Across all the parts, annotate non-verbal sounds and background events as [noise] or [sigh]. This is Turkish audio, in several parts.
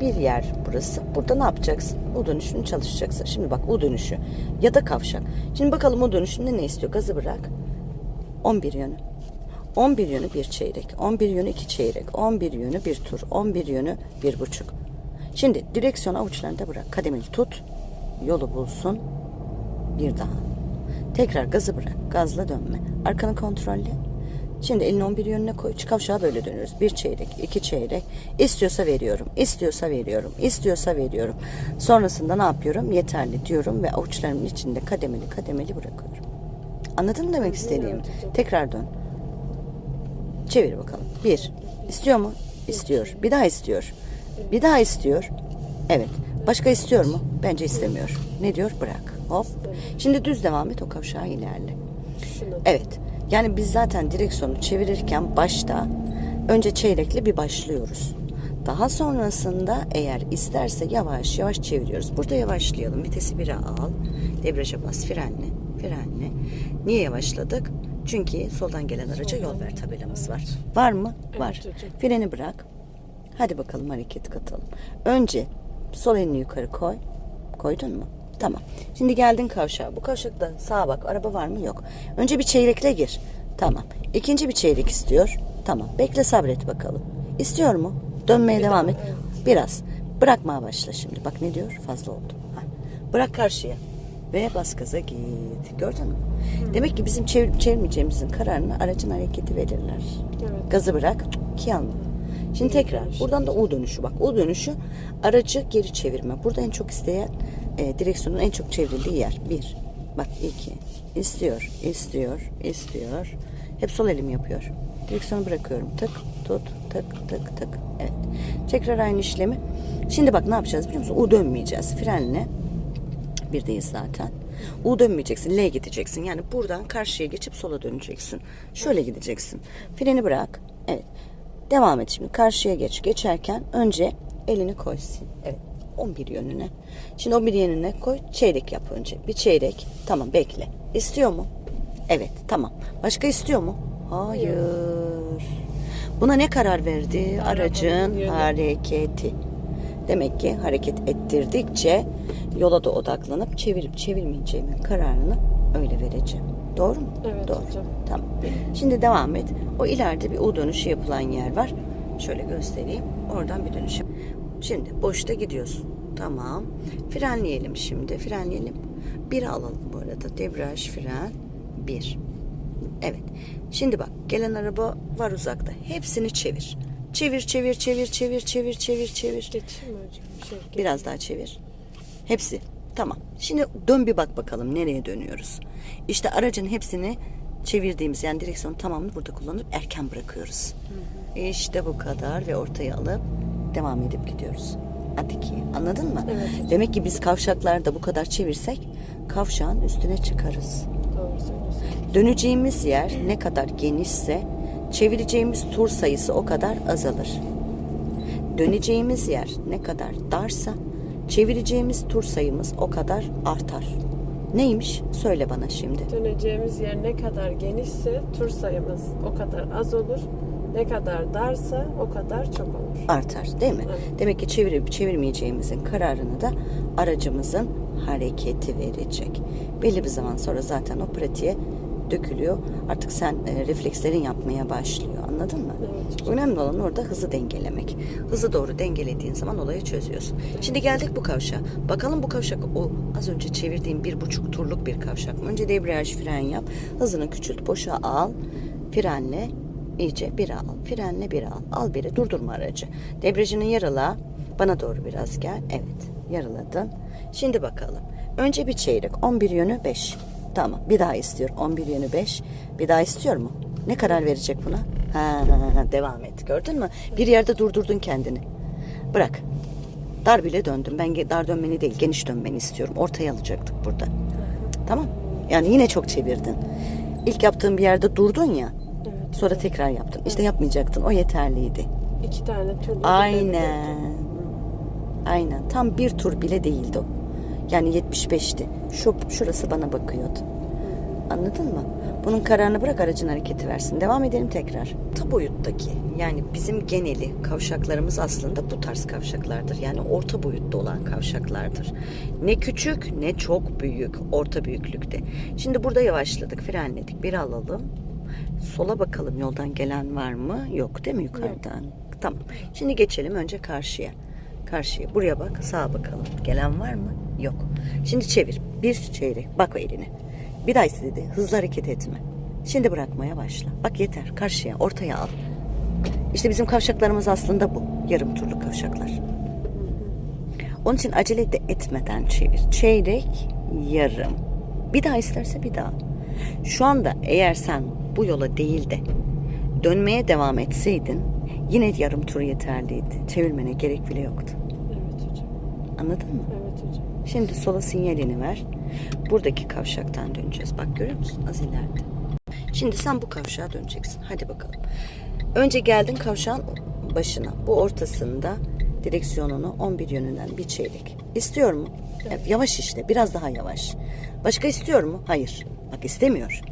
Bir yer burası. Burada ne yapacaksın? U dönüşünü çalışacaksın. Şimdi bak U dönüşü ya da kavşak. Şimdi bakalım U dönüşünde ne istiyor? Gazı bırak. 11 yönü. 11 yönü bir çeyrek. 11 yönü iki çeyrek. 11 yönü bir tur. 11 yönü bir buçuk. Şimdi direksiyon avuçlarında bırak. Kademeli tut. Yolu bulsun. Bir daha. Tekrar gazı bırak. Gazla dönme. Arkanı kontrolle. Şimdi elini 11 yönüne koy. Kavşağa böyle dönüyoruz. Bir çeyrek, iki çeyrek. İstiyorsa veriyorum. istiyorsa veriyorum. istiyorsa veriyorum. Sonrasında ne yapıyorum? Yeterli diyorum ve avuçlarımın içinde kademeli kademeli bırakıyorum. Anladın mı demek istediğimi? Tekrar dön. Çevir bakalım. Bir. İstiyor mu? İstiyor. Bir daha istiyor. Bir daha istiyor. Evet. Başka istiyor mu? Bence istemiyor. Ne diyor? Bırak. Hop. Şimdi düz devam et o kavşağa ilerle. Evet. Yani biz zaten direksiyonu çevirirken başta önce çeyrekle bir başlıyoruz. Daha sonrasında eğer isterse yavaş yavaş çeviriyoruz. Burada yavaşlayalım. Vitesi 1'e al. Debriyaja bas. Frenle. Frenle. Niye yavaşladık? Çünkü soldan gelen araca yol ver tabelamız var. Var mı? Var. Freni bırak. Hadi bakalım hareket katalım. Önce sol elini yukarı koy. Koydun mu? Tamam. Şimdi geldin kavşağa. Bu kavşakta sağa bak. Araba var mı? Yok. Önce bir çeyrekle gir. Tamam. İkinci bir çeyrek istiyor. Tamam. Bekle sabret bakalım. İstiyor mu? Dönmeye devam et. Biraz. Bırakmaya başla şimdi. Bak ne diyor? Fazla oldu. Ha. Bırak karşıya. Ve bas gaza git. Gördün mü? Demek ki bizim çevirip çevirmeyeceğimizin kararını aracın hareketi verirler. Evet. Gazı bırak ki. Şimdi tekrar buradan da U dönüşü bak. U dönüşü aracı geri çevirme. Burada en çok isteyen e, direksiyonun en çok çevrildiği yer. Bir. Bak iki. İstiyor, istiyor, istiyor. Hep sol elim yapıyor. Direksiyonu bırakıyorum. Tık, tut, tık, tık, tık. Evet. Tekrar aynı işlemi. Şimdi bak ne yapacağız biliyor musun? U dönmeyeceğiz. Frenle. Birdeyiz zaten. U dönmeyeceksin. L gideceksin. Yani buradan karşıya geçip sola döneceksin. Şöyle gideceksin. Freni bırak. Evet. Devam et şimdi. Karşıya geç. Geçerken önce elini koysun. Evet. 11 yönüne. Şimdi 11 yönüne koy. Çeyrek yap önce. Bir çeyrek. Tamam bekle. İstiyor mu? Evet. Tamam. Başka istiyor mu? Hayır. Buna ne karar verdi? Aracın hareketi. Demek ki hareket ettirdikçe yola da odaklanıp çevirip çevirmeyeceğimin kararını öyle vereceğim. Doğru mu? Evet Doğru. hocam. Tamam. Şimdi devam et. O ileride bir U dönüşü yapılan yer var. Şöyle göstereyim. Oradan bir dönüşüm. Şimdi boşta gidiyorsun. Tamam. Frenleyelim şimdi. Frenleyelim. Bir alalım bu arada. Debriyaj, fren. Bir. Evet. Şimdi bak gelen araba var uzakta. Hepsini çevir. Çevir, çevir, çevir, çevir, çevir, çevir, çevir. Geç. Biraz daha çevir. Hepsi. Tamam. Şimdi dön bir bak bakalım nereye dönüyoruz. İşte aracın hepsini çevirdiğimiz yani direksiyonu tamamını burada kullanıp erken bırakıyoruz. İşte bu kadar ve ortaya alıp devam edip gidiyoruz. Atiki. Anladın mı? Evet. Demek ki biz kavşaklarda bu kadar çevirsek kavşağın üstüne çıkarız. Doğru söylüyorsun. Döneceğimiz yer ne kadar genişse çevireceğimiz tur sayısı o kadar azalır. Döneceğimiz yer ne kadar darsa çevireceğimiz tur sayımız o kadar artar. Neymiş? Söyle bana şimdi. Döneceğimiz yer ne kadar genişse tur sayımız o kadar az olur. Ne kadar darsa o kadar çok olur. Artar değil mi? Evet. Demek ki çevirip çevirmeyeceğimizin kararını da aracımızın hareketi verecek. Belli bir zaman sonra zaten o pratiğe dökülüyor. Artık sen e, reflekslerin yapmaya başlıyor. Anladın mı? Evet. Önemli olan orada hızı dengelemek. Hızı doğru dengelediğin zaman olayı çözüyorsun. Şimdi geldik bu kavşağa. Bakalım bu kavşak o az önce çevirdiğim bir buçuk turluk bir kavşak mı? Önce debriyaj fren yap. Hızını küçült. Boşa al. Frenle iyice bir al. Frenle bir al. Al biri. Durdurma aracı. Debriyajını yarıla. Bana doğru biraz gel. Evet. Yarıladın. Şimdi bakalım. Önce bir çeyrek. 11 yönü 5. Tamam. Bir daha istiyor. 11 yönü 5. Bir daha istiyor mu? Ne karar verecek buna? Ha, devam et. Gördün mü? Bir yerde durdurdun kendini. Bırak. Dar bile döndüm. Ben dar dönmeni değil, geniş dönmeni istiyorum. Ortaya alacaktık burada. Tamam. Yani yine çok çevirdin. İlk yaptığın bir yerde durdun ya. Sonra tekrar yaptın. İşte yapmayacaktın. O yeterliydi. İki tane turlu. Aynen. Aynen. Tam bir tur bile değildi o. Yani 75'ti. Şu, şurası bana bakıyordu. Anladın mı? Bunun kararını bırak aracın hareketi versin. Devam edelim tekrar. Ta boyuttaki yani bizim geneli kavşaklarımız aslında bu tarz kavşaklardır. Yani orta boyutta olan kavşaklardır. Ne küçük ne çok büyük. Orta büyüklükte. Şimdi burada yavaşladık, frenledik. Bir alalım. Sola bakalım yoldan gelen var mı? Yok değil mi yukarıdan? Tamam. Şimdi geçelim önce karşıya. Karşıya. Buraya bak. Sağa bakalım. Gelen var mı? Yok. Şimdi çevir. Bir çeyrek. Bak o eline. Bir daha istedi. Hızlı hareket etme. Şimdi bırakmaya başla. Bak yeter. Karşıya. Ortaya al. İşte bizim kavşaklarımız aslında bu. Yarım turlu kavşaklar. Onun için acele de etmeden çevir. Çeyrek, yarım. Bir daha isterse bir daha. Şu anda eğer sen bu yola değil de dönmeye devam etseydin yine yarım tur yeterliydi. Çevirmene gerek bile yoktu. Evet hocam. Anladın mı? Evet hocam. Şimdi sola sinyalini ver. Buradaki kavşaktan döneceğiz. Bak görüyor musun? Az ileride. Şimdi sen bu kavşağa döneceksin. Hadi bakalım. Önce geldin kavşağın başına. Bu ortasında direksiyonunu 11 yönünden bir çeyrek. İstiyor mu? Evet, yavaş işte. Biraz daha yavaş. Başka istiyor mu? Hayır. Bak istemiyor.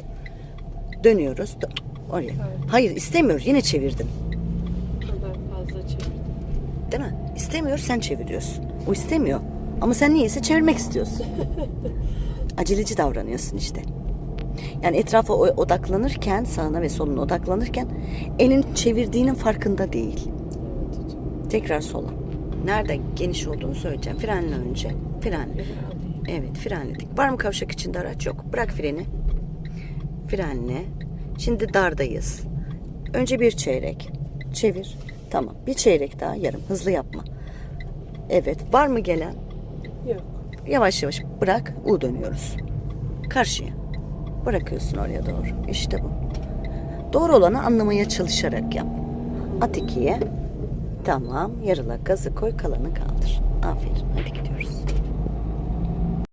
Dönüyoruz. Dön- Oraya. Hayır istemiyor. Yine çevirdin. Kadar fazla çevirdim. Değil mi? İstemiyor sen çeviriyorsun. O istemiyor. Ama sen niyeyse çevirmek istiyorsun. [laughs] Aceleci davranıyorsun işte. Yani etrafa o- odaklanırken, sağına ve soluna odaklanırken elin çevirdiğinin farkında değil. Evet hocam. Tekrar sola. Nerede geniş olduğunu söyleyeceğim. Frenle önce. Alayım. Evet frenledik. Var mı kavşak içinde araç? Yok. Bırak freni. Frenle. Şimdi dardayız. Önce bir çeyrek. Çevir. Tamam. Bir çeyrek daha yarım. Hızlı yapma. Evet. Var mı gelen? Yok. Yavaş yavaş bırak. U dönüyoruz. Karşıya. Bırakıyorsun oraya doğru. İşte bu. Doğru olanı anlamaya çalışarak yap. At ikiye. Tamam. Yarıla gazı koy. Kalanı kaldır. Aferin.